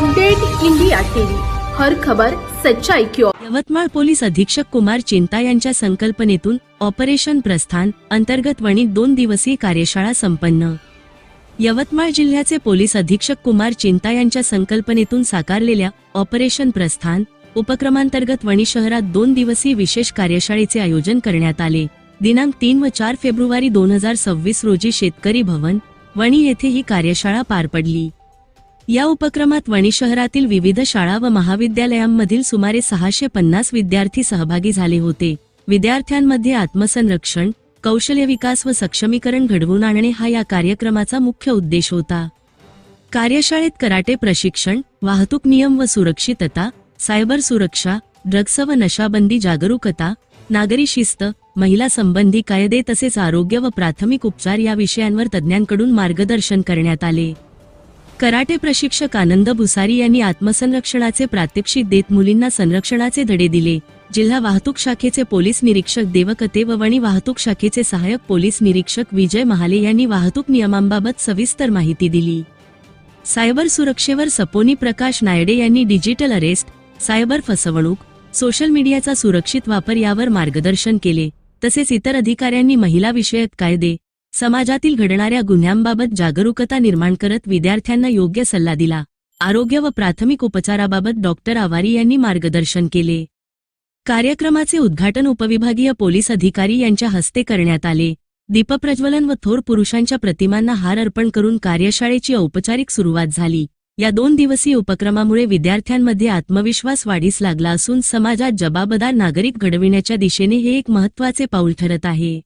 Update India TV. हर खबर सच्चाई की ओर. यवतमाळ पोलीस अधीक्षक कुमार चिंता यांच्या संकल्पनेतून ऑपरेशन प्रस्थान अंतर्गत वणी दोन दिवसीय कार्यशाळा संपन्न. यवतमाळ जिल्ह्याचे पोलीस अधीक्षक कुमार चिंता यांच्या संकल्पनेतून साकारलेल्या ऑपरेशन प्रस्थान उपक्रमांतर्गत वणी शहरात दोन दिवसीय विशेष कार्यशाळेचे आयोजन करण्यात आले. दिनांक तीन व चार फेब्रुवारी दोन हजार सव्वीस रोजी शेतकरी भवन वणी येथे ही कार्यशाळा पार पडली. या उपक्रमात वणी शहरातील विविध शाळा व महाविद्यालयांमधील सुमारे सहाशे पन्नास विद्यार्थी सहभागी झाले होते. विद्यार्थ्यांमध्ये आत्मसंरक्षण कौशल्य विकास व सक्षमीकरण घडवून आणणे हा या कार्यक्रमाचा मुख्य उद्देश होता. कार्यशाळेत कराटे प्रशिक्षण वाहतूक नियम व सुरक्षितता सायबर सुरक्षा ड्रग्स व नशाबंदी जागरूकता नागरी शिस्त महिला संबंधी कायदे तसेच आरोग्य व प्राथमिक उपचार या विषयांवर तज्ज्ञांकडून मार्गदर्शन करण्यात आले. कराटे प्रशिक्षक आनंद भुसारी यांनी आत्मसंरक्षणाचे प्रात्यक्षिक देत मुलींना संरक्षणाचे धडे दिले. जिल्हा वाहतूक शाखेचे पोलीस निरीक्षक देवकते व वणी वाहतूक शाखेचे सहाय्यक पोलीस निरीक्षक विजय महाले यांनी वाहतूक नियमांबाबत सविस्तर माहिती दिली. सायबर सुरक्षेवर सपोनी प्रकाश नायडे यांनी डिजिटल अरेस्ट सायबर फसवणूक सोशल मीडियाचा सुरक्षित वापर यावर मार्गदर्शन केले. तसेच इतर अधिकाऱ्यांनी महिला विषयक कायदे समाजातील घडणाऱ्या गुन्ह्यांबाबत जागरूकता निर्माण करत विद्यार्थ्यांना योग्य सल्ला दिला. आरोग्य व प्राथमिक उपचाराबाबत डॉक्टर आवारी यांनी मार्गदर्शन केले. कार्यक्रमाचे उद्घाटन उपविभागीय पोलीस अधिकारी यांच्या हस्ते करण्यात आले. दीपप्रज्वलन व थोर पुरुषांच्या प्रतिमांना हार अर्पण करून कार्यशाळेची औपचारिक सुरुवात झाली. या दोन दिवसीय उपक्रमामुळे विद्यार्थ्यांमध्ये आत्मविश्वास वाढीस लागला असून समाजात जबाबदार नागरिक घडविण्याच्या दिशेने हे एक महत्त्वाचे पाऊल ठरत आहे.